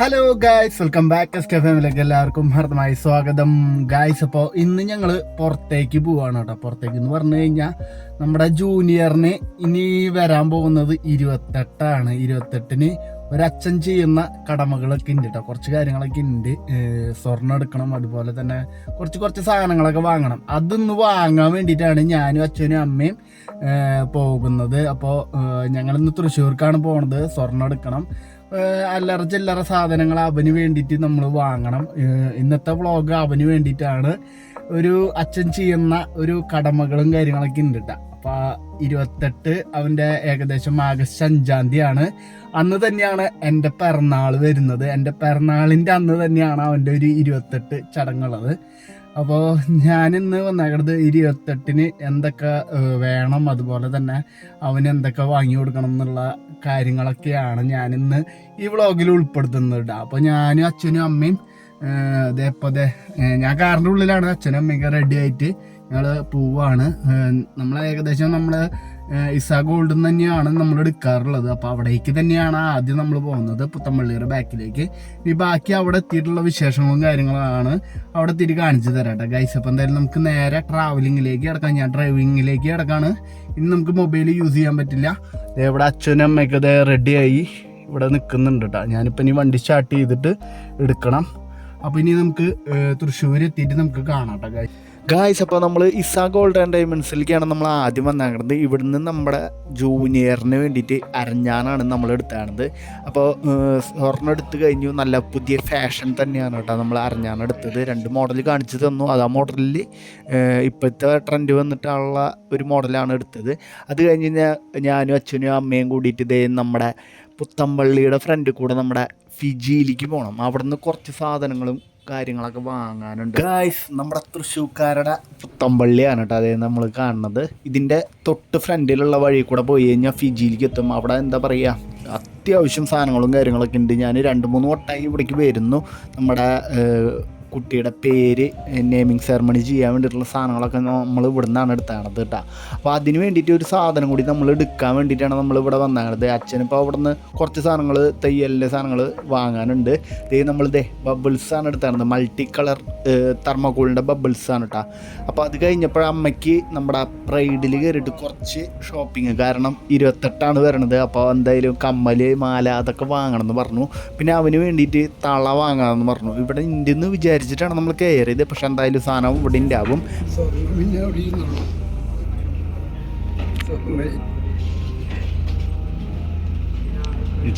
Hello guys welcome back S K ഫാമിലേക്ക് എല്ലാവർക്കും ഹർദ്ദമായി സ്വാഗതം. Guys അപ്പോൾ ഇന്ന് ഞങ്ങൾ പുറത്തേക്ക് പോവാണ് കേട്ടോ. പുറത്തേക്ക് എന്ന് പറഞ്ഞു കഴിഞ്ഞാൽ നമ്മുടെ ജൂനിയറിന് ഇനി വരാൻ പോകുന്നത് ഇരുപത്തെട്ടാണ്. ഇരുപത്തെട്ടിന് ഒരച്ഛൻ ചെയ്യുന്ന കടമകളൊക്കെ ഉണ്ട് കേട്ടോ. കുറച്ച് കാര്യങ്ങളൊക്കെ ഉണ്ട്. സ്വർണം എടുക്കണം അതുപോലെ തന്നെ കുറച്ച് കുറച്ച് സാധനങ്ങളൊക്കെ വാങ്ങണം. അതൊന്ന് വാങ്ങാൻ വേണ്ടിയിട്ടാണ് ഞാനും അച്ഛനും അമ്മയും പോകുന്നത്. അപ്പോൾ ഞങ്ങളിന്ന് തൃശ്ശൂർക്കാണ് പോകുന്നത് സ്വർണം എടുക്കണം. അല്ലറ ചില്ലറ സാധനങ്ങൾ അവന് വേണ്ടിയിട്ട് നമ്മൾ വാങ്ങണം. ഇന്നത്തെ വ്ളോഗ് അവന് വേണ്ടിയിട്ടാണ് ഒരു അച്ഛൻ ചെയ്യുന്ന ഒരു കടമകളും കാര്യങ്ങളൊക്കെ ഉണ്ട് കേട്ടോ അപ്പൊ ഇരുപത്തെട്ട് അവന്റെ ഏകദേശം ആഗസ്റ്റ് അഞ്ചാം തീയതിയാണ്. അന്ന് തന്നെയാണ് എന്റെ പിറന്നാൾ വരുന്നത്. എന്റെ പിറന്നാളിന്റെ അന്ന് തന്നെയാണ് അവന്റെ ഒരു ഇരുപത്തെട്ട് ചടങ്ങുള്ളത്. അപ്പോൾ ഞാനിന്ന് വന്നേക്കണത് ഇരുപത്തെട്ടിന് എന്തൊക്കെ വേണം അതുപോലെ തന്നെ അവന് എന്തൊക്കെ വാങ്ങി കൊടുക്കണം എന്നുള്ള കാര്യങ്ങളൊക്കെയാണ് ഞാനിന്ന് ഈ വ്ളോഗിൽ ഉൾപ്പെടുത്തുന്നത്. കേട്ടോ അപ്പോൾ ഞാനും അച്ഛനും അമ്മയും അതേപോലെ ഞാൻ കാറിന്റെ ഉള്ളിലാണ്. അച്ഛനും അമ്മയൊക്കെ റെഡി ആയിട്ട് ഞങ്ങൾ പോവാണ്. നമ്മൾ ഏകദേശം നമ്മൾ ഇസാ ഗോൾഡിൽ നിന്ന് തന്നെയാണ് നമ്മൾ എടുക്കാറുള്ളത്. അപ്പോൾ അവിടേക്ക് തന്നെയാണ് ആദ്യം നമ്മൾ പോകുന്നത് പുത്തമ്പള്ളിയുടെ ബാക്കിലേക്ക്. ഈ ബാക്കി അവിടെ എത്തിയിട്ടുള്ള വിശേഷങ്ങളും കാര്യങ്ങളാണ് അവിടെ എത്തിയിട്ട് കാണിച്ചു തരാം കേട്ടോ. ഗൈസ് അപ്പോൾ എന്തായാലും നമുക്ക് നേരെ ട്രാവലിങ്ങിലേക്ക് കിടക്കാം. ഞാൻ ഡ്രൈവിങ്ങിലേക്ക് കിടക്കാണ്. ഇനി നമുക്ക് മൊബൈൽ യൂസ് ചെയ്യാൻ പറ്റില്ല. ഇവിടെ അച്ഛനും അമ്മയൊക്കെ ഇതേ റെഡിയായി ഇവിടെ നിൽക്കുന്നുണ്ട് കേട്ടോ. ഞാനിപ്പോൾ ഇനി വണ്ടി സ്റ്റാർട്ട് ചെയ്തിട്ട് എടുക്കണം. അപ്പോൾ ഇനി നമുക്ക് തൃശ്ശൂർ എത്തിയിട്ട് നമുക്ക് കാണാം കേട്ടോ ഗൈസ് ഗായ്സ് അപ്പോൾ നമ്മൾ ഇസാ ഗോൾഡ് ആൻഡ് ഡയമണ്ട്സിലേക്കാണ് നമ്മൾ ആദ്യം വന്നേക്കുന്നത് ഇവിടുന്ന് നമ്മുടെ ജൂനിയറിന് വേണ്ടിയിട്ട് അരഞ്ഞാനാണ് നമ്മൾ എടുത്താണത് അപ്പോൾ സ്വർണം എടുത്തു കഴിഞ്ഞു. നല്ല പുതിയ ഫാഷൻ തന്നെയാണ് കേട്ടോ നമ്മൾ അരഞ്ഞാൻ എടുത്തത്. രണ്ട് മോഡൽ കാണിച്ചു തന്നു. അത് ആ മോഡലിൽ ഇപ്പോഴത്തെ ട്രെൻഡ് വന്നിട്ടുള്ള ഒരു മോഡലാണ് എടുത്തത്. അത് കഴിഞ്ഞ് ഞാനും അച്ഛനും അമ്മയും കൂടിയിട്ട് ഇതേ നമ്മുടെ പുത്തമ്പള്ളിയുടെ ഫ്രണ്ട് കൂടെ നമ്മുടെ ഫിജിയിലേക്ക് പോകണം അവിടുന്ന് കുറച്ച് സാധനങ്ങളും കാര്യങ്ങളൊക്കെ വാങ്ങാനുണ്ട്. ഗായ്സ് നമ്മുടെ തൃശ്ശൂക്കാരുടെ പുത്തമ്പള്ളിയാണ് കേട്ടോ. അതായത് നമ്മൾ കാണുന്നത്. ഇതിന്റെ തൊട്ട് ഫ്രണ്ടിലുള്ള വഴി കൂടെ പോയി കഴിഞ്ഞാൽ ഫിജിയിലേക്ക് എത്തും. അവിടെ എന്താ പറയുക അത്യാവശ്യം സാധനങ്ങളും കാര്യങ്ങളൊക്കെ ഉണ്ട്. ഞാൻ രണ്ട് മൂന്ന് വട്ടമായി ഇവിടേക്ക് വരുന്നു. നമ്മുടെ കുട്ടിയുടെ പേര് നെയിമിങ് സെറമണി ചെയ്യാൻ വേണ്ടിയിട്ടുള്ള സാധനങ്ങളൊക്കെ നമ്മൾ ഇവിടെ നിന്നാണ് എടുത്താണത് കേട്ടോ. അപ്പോൾ അതിന് വേണ്ടിയിട്ട് ഒരു സാധനം കൂടി നമ്മൾ എടുക്കാൻ വേണ്ടിയിട്ടാണ് നമ്മൾ ഇവിടെ വന്നത് അച്ഛനിപ്പോൾ അവിടെ നിന്ന് കുറച്ച് സാധനങ്ങൾ തയ്യലിന്റെ സാധനങ്ങൾ വാങ്ങാനുണ്ട്. ഇതേ നമ്മൾ ഇതേ ബബിൾസ് ആണ് എടുത്താണത്. മൾട്ടി കളർ തെർമോക്കോളിന്റെ ബബിൾസാണ് കേട്ടോ. അപ്പോൾ അത് കഴിഞ്ഞപ്പോൾ അമ്മയ്ക്ക് നമ്മുടെ പ്രൈഡിൽ കയറിയിട്ട് കുറച്ച് ഷോപ്പിംഗ് കാരണം ഇരുപത്തെട്ടാണ് വരണത്. അപ്പോൾ എന്തായാലും കമ്മൽ മാല അതൊക്കെ വാങ്ങണം എന്ന് പറഞ്ഞു. പിന്നെ അവന് വേണ്ടിയിട്ട് തള വാങ്ങാമെന്ന് പറഞ്ഞു. ഇവിടെ ഉണ്ടെന്ന് വിചാരിച്ചിട്ടാണ് നമ്മൾ കയറിയത്. പക്ഷെ എന്തായാലും സാധനം ഇവിടെ ഉണ്ടാവും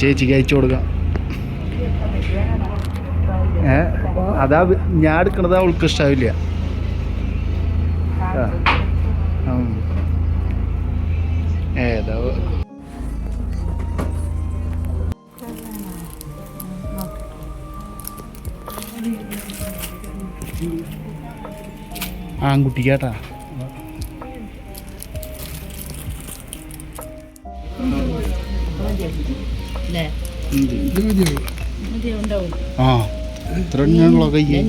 ചേച്ചിക്ക് അയച്ചു കൊടുക്കാം. ഏ അതാ ഞാൻ എടുക്കണത് അവൾക്ക് ഇഷ്ടാവില്ല. ഏതാ ആൺകുട്ടിക്കാട്ടാ. ആ ഇത്ര കുഞ്ഞു വേണ്ടിയല്ലേ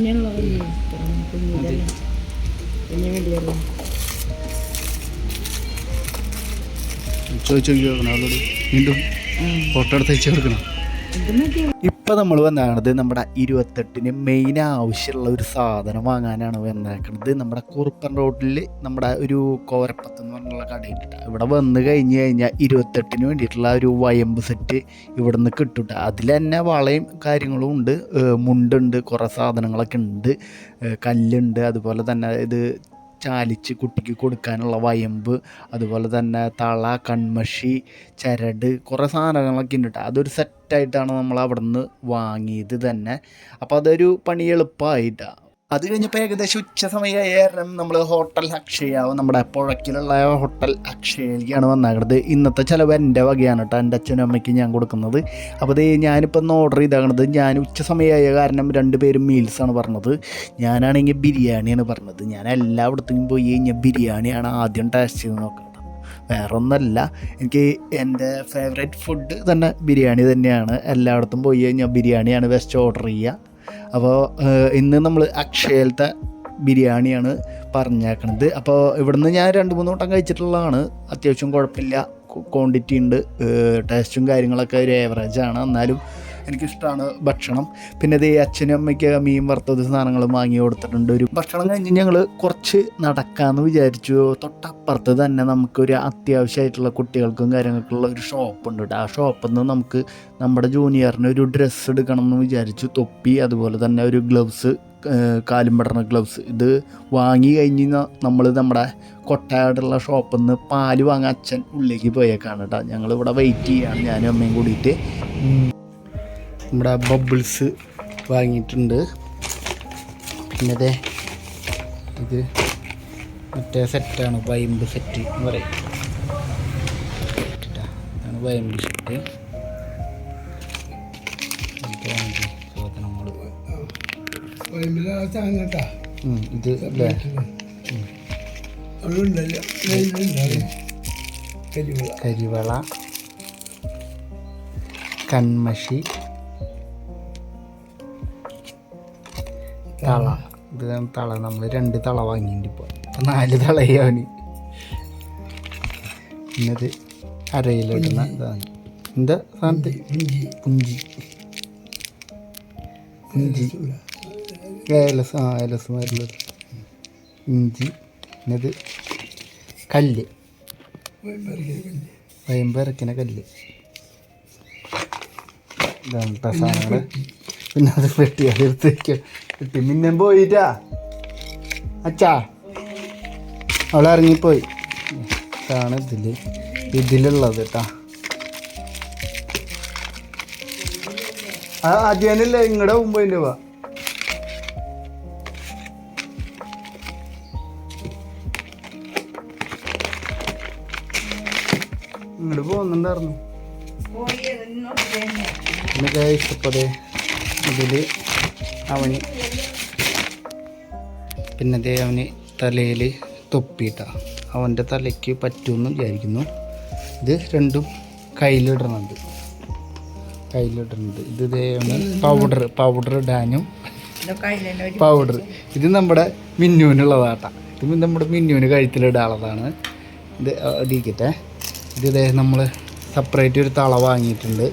ചോദിച്ചു നോക്കണം അവളോട് വീണ്ടും ഫോട്ടോ എടുത്ത് അയച്ചു കൊടുക്കണം. ഇപ്പം നമ്മൾ വന്നത് നമ്മുടെ ഇരുപത്തെട്ടിന് മെയിൻ ആവശ്യമുള്ള ഒരു സാധനം വാങ്ങാനാണ് വന്നേക്കുന്നത് നമ്മുടെ കുറുപ്പൻ റോഡിൽ നമ്മുടെ ഒരു കോരപ്പത്ത് എന്ന് പറഞ്ഞുള്ള കടയുണ്ട് ഇവിടെ വന്ന് കഴിഞ്ഞ് കഴിഞ്ഞാൽ ഇരുപത്തെട്ടിന് വേണ്ടിയിട്ടുള്ള ഒരു വയമ്പ് സെറ്റ് ഇവിടെ നിന്ന് കിട്ടും. അതിൽ തന്നെ വളയും കാര്യങ്ങളും ഉണ്ട്. മുണ്ടുണ്ട് കുറേ സാധനങ്ങളൊക്കെ ഉണ്ട്. കല്ലുണ്ട് അതുപോലെ തന്നെ ഇത് ചാലിച്ച് കുട്ടിക്ക് കൊടുക്കാനുള്ള വയമ്പ് അതുപോലെ തന്നെ തള കൺമഷി ചരട് കുറേ സാധനങ്ങളൊക്കെ ഉണ്ട് കേട്ടോ അതൊരു സെറ്റായിട്ടാണ് നമ്മൾ അവിടെ നിന്ന് വാങ്ങിയത് തന്നെ. അപ്പോൾ അതൊരു പണി എളുപ്പമായിട്ടാണ് അത് കഴിഞ്ഞപ്പോൾ ഏകദേശം ഉച്ച സമയമായ കാരണം നമ്മൾ ഹോട്ടൽ അക്ഷയാവും. നമ്മുടെ പുഴക്കിലുള്ള ഹോട്ടൽ അക്ഷയയിലേക്കാണ് വന്നേക്കുന്നത് ഇന്നത്തെ ചിലവ് എന്റെ വകയാണ് കേട്ടോ എന്റെ അച്ഛനും അമ്മയ്ക്ക് ഞാൻ കൊടുക്കുന്നത്. അപ്പോൾ ഇത് ഞാനിപ്പോൾ ഒന്ന് ഓർഡർ ചെയ്താകണത് ഞാൻ ഉച്ച സമയമായ കാരണം രണ്ട് പേരും മീൽസാണ് പറഞ്ഞത്. ഞാനാണെങ്കിൽ ബിരിയാണിയാണ് പറഞ്ഞത്. ഞാൻ എല്ലായിടത്തും പോയി കഴിഞ്ഞാൽ ബിരിയാണിയാണ് ആദ്യം ടേസ്റ്റ് ചെയ്ത് നോക്കുന്നത് വേറെ ഒന്നല്ല എനിക്ക് എന്റെ ഫേവറേറ്റ് ഫുഡ് തന്നെ ബിരിയാണി തന്നെയാണ്. എല്ലായിടത്തും പോയി കഴിഞ്ഞാൽ ബിരിയാണിയാണ് ബെസ്റ്റ് ഓർഡർ ചെയ്യുക അപ്പോൾ ഇന്ന് നമ്മൾ അക്ഷയലത്തെ ബിരിയാണിയാണ് പറഞ്ഞേക്കണത്. അപ്പോൾ ഇവിടുന്ന് ഞാൻ രണ്ട് മൂന്ന് വട്ടം കഴിച്ചിട്ടുള്ളതാണ്. അത്യാവശ്യം കുഴപ്പമില്ല. ക്വാണ്ടിറ്റി ഉണ്ട്. ടേസ്റ്റും കാര്യങ്ങളൊക്കെ ഒരു ആണ്. എന്നാലും എനിക്കിഷ്ടമാണ് ഭക്ഷണം. പിന്നെ ദേ അച്ഛനും അമ്മയ്ക്ക് മീൻ വറുത്തത് സാധനങ്ങൾ വാങ്ങി കൊടുത്തിട്ടുണ്ട്. ഒരു ഭക്ഷണം കഴിഞ്ഞ് ഞങ്ങൾ കുറച്ച് നടക്കാമെന്ന് വിചാരിച്ചു. തൊട്ടപ്പുറത്ത് തന്നെ നമുക്കൊരു അത്യാവശ്യമായിട്ടുള്ള കുട്ടികൾക്കും കാര്യങ്ങൾക്കുള്ള ഒരു ഷോപ്പ് ഉണ്ട് ആ ഷോപ്പിൽ നിന്ന് നമുക്ക് നമ്മുടെ ജൂനിയറിന് ഒരു ഡ്രസ്സ് എടുക്കണം എന്ന് വിചാരിച്ചു. തൊപ്പി അതുപോലെ തന്നെ ഒരു ഗ്ലൗസ് കാലും പടർന്ന ഗ്ലൗസ് ഇത് വാങ്ങി കഴിഞ്ഞ് നമ്മൾ നമ്മുടെ കൊട്ടായുള്ള ഷോപ്പിൽ നിന്ന് പാൽ വാങ്ങാൻ അച്ഛൻ ഉള്ളിലേക്ക് പോയേക്കാണ് കേട്ടോ ഞങ്ങളിവിടെ വെയിറ്റ് ചെയ്യാണ്. ഞാനും അമ്മയും കൂടിയിട്ട്. നമ്മുടെ ബബിൾസ് വാങ്ങിയിട്ടുണ്ട്. പിന്നെ അതെ ഇത് മറ്റേ സെറ്റാണ് വൈമ്പ് സെറ്റ് എന്ന് പറയും. ഇതാണ് വൈമ്പ് സെറ്റ്. ഇത് അല്ലേ കരിവള. കൺമഷി തള. ഇത് തള നമ്മൾ രണ്ട് തള വാങ്ങിയിട്ടുണ്ട് ഇപ്പോൾ ഇപ്പം. നാല് തളയാണ് പിന്നത് അരയിലിടുന്ന ഇതാണ്. എന്താ സാധനത്തിൽ പുഞ്ചി ഇഞ്ചി. ഏലസ് ആ ഏലസ് മരുന്നത് ഇഞ്ചി. പിന്നത് കല്ല്. വയമ്പ് ഇറക്കിന കല്ല്. ഇതാണ് സാധനങ്ങൾ പിന്നെ അത് വെട്ടി അത് വെട്ടി. പിന്നെ പോയിട്ടാ? അച്ഛാ. അവളെ ഇറങ്ങിപ്പോയി. ഇതാണ് ഇതിൽ ഇതിലുള്ളത് കേട്ടാ ആ ആദ്യാനല്ലേ ഇങ്ങടെ മുമ്പ് വാ. ഇങ്ങോട്ട് പോകുന്നുണ്ടായിരുന്നു. പിന്നെ ഇഷ്ടപ്പെടേ ഇതിൽ അവന് പിന്നെ അതേ അവന് തലയിൽ തൊപ്പിയിട്ട. അവന്റെ തലയ്ക്ക് പറ്റുമെന്ന് വിചാരിക്കുന്നു. ഇത് രണ്ടും കയ്യിലിടണുണ്ട്. കയ്യിലിടുന്നുണ്ട് ഇത് അവന് പൗഡർ പൗഡർ ഇടാനും പൗഡർ ഇത് നമ്മുടെ മിന്നുവിനുള്ളതാട്ട. ഇത് നമ്മുടെ മിന്നുവിന് കഴുത്തിലിടാനുള്ളതാണ്. ഇത് ഇരിക്കട്ടെ ഇത് ഇതേ നമ്മൾ സെപ്പറേറ്റ് ഒരു തള വാങ്ങിയിട്ടുണ്ട്.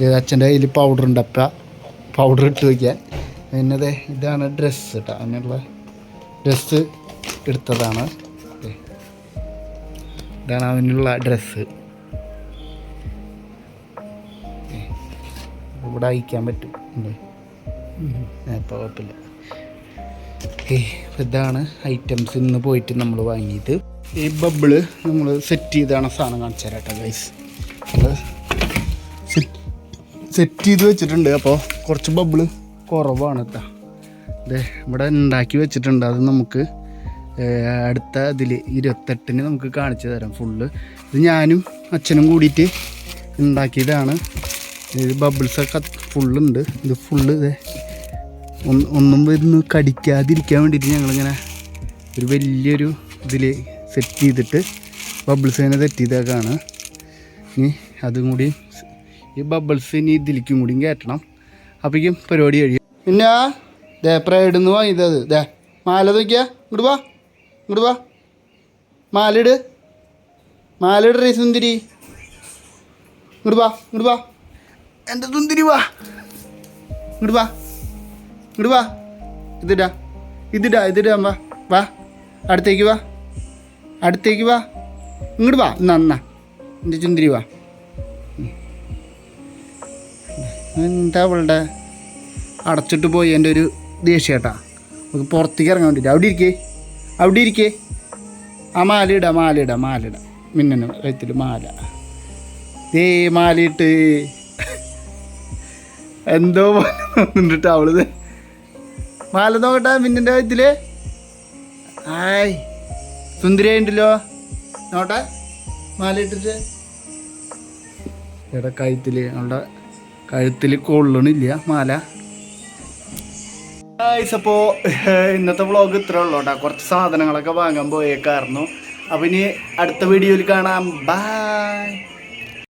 ഇത് അച്ഛന്റെ കയ്യിൽ പൗഡർ ഉണ്ടപ്പ പൗഡർ ഇട്ട് വയ്ക്കാൻ പിന്നെ ദേ ഇതാണ് ഡ്രസ്സ് കേട്ടോ അങ്ങനെയുള്ള ഡ്രസ്സ് എടുത്തതാണ്. ഇതാണ് അവനുള്ള ഡ്രസ്സ് ഇവിടെ അയക്കാൻ പറ്റും. കുഴപ്പമില്ല ഇതാണ് ഐറ്റംസ് ഇന്ന് പോയിട്ട് നമ്മൾ വാങ്ങിയത്. ഈ ബബിൾ നമ്മൾ സെറ്റ് ചെയ്താണ് സാധനം കാണിച്ചു തരാം കേട്ടോ ഗൈസ് സെറ്റ് ചെയ്ത് വെച്ചിട്ടുണ്ട്. അപ്പോൾ കുറച്ച് ബബിൾ കുറവാണ് കേട്ടോ അതെ ഇവിടെ ഉണ്ടാക്കി വെച്ചിട്ടുണ്ട്. അത് നമുക്ക് അടുത്ത ഇതിൽ ഇരുപത്തെട്ടിന് നമുക്ക് കാണിച്ചു തരാം ഫുള്ള് ഇത് ഞാനും അച്ഛനും കൂടിയിട്ട് ഉണ്ടാക്കിയതാണ്. ഇത് ബബിൾസൊക്കെ ഫുള്ളുണ്ട് ഇത് ഫുള്ള് ഇതേ ഒന്ന് ഒന്നും വരുന്ന് കടിക്കാതിരിക്കാൻ വേണ്ടിയിട്ട് ഞങ്ങളിങ്ങനെ ഒരു വലിയൊരു ഇതിൽ സെറ്റ് ചെയ്തിട്ട് ബബിൾസ് തന്നെ സെറ്റ് ചെയ്തേക്കാണ്. ഇനി അതും കൂടി ഈ ബബിൾസ് ഇനി ഇതിലേക്കും കൂടി കയറ്റണം. അപ്പോഴേക്കും പരിപാടി കഴിയും. പിന്നെ ദേ പ്രൈഡിന്ന് വാങ്ങിയത് ദേ മാല നോക്കിയാ ഇങ്ങോട്ട് വാ. ഇങ്ങോട്ട് വാ. മാലിട് മാലിട് റേ സുന്ദരി. ഇങ്ങോട്ട് വാ ഇങ്ങോട്ട് വാ. എന്റെ സുന്ദരി വാ. ഇങ്ങോട്ട് വാ. ഇങ്ങോട്ട് വാ. ഇതിടാ. ഇതിടാ ഇതിടാ വാ വാ. അടുത്തേക്ക് വാ. അടുത്തേക്ക് വാ. ഇങ്ങോട്ട് വാ. നന്നാ എന്റെ ചുന്തിരി വാ. എന്താ അവളുടെ അടച്ചിട്ട് പോയി എന്റെ ഒരു ദേഷ്യേട്ടാ. നമുക്ക് പുറത്തേക്ക് ഇറങ്ങാൻ വേണ്ടിയിട്ട്. അവിടെ ഇരിക്കേ. അവിടെ ഇരിക്കേ. ആ മാല ഇടാ മാല ഇടാ മാല മാല. ദേ മാലയിട്ട് എന്തോ നിന്നിട്ട് അവൾ മാല നോക്കട്ടെ മിന്നിന്റെ കഴുത്തിൽ. ആയ്. സുന്ദരിയായിണ്ടല്ലോ നോട്ടെ മാല ഇട്ടിട്ട്. എടാ അവളുടെ കഴുത്തിൽ കൊള്ളണില്ല മാല. അപ്പോൾ ഇന്നത്തെ വ്ളോഗ് ഇത്രേ ഉള്ളൂ കേട്ടോ കുറച്ച് സാധനങ്ങളൊക്കെ വാങ്ങാൻ പോയേക്കായിരുന്നു. അപ്പം ഇനി അടുത്ത വീഡിയോയിൽ കാണാം. ബായ്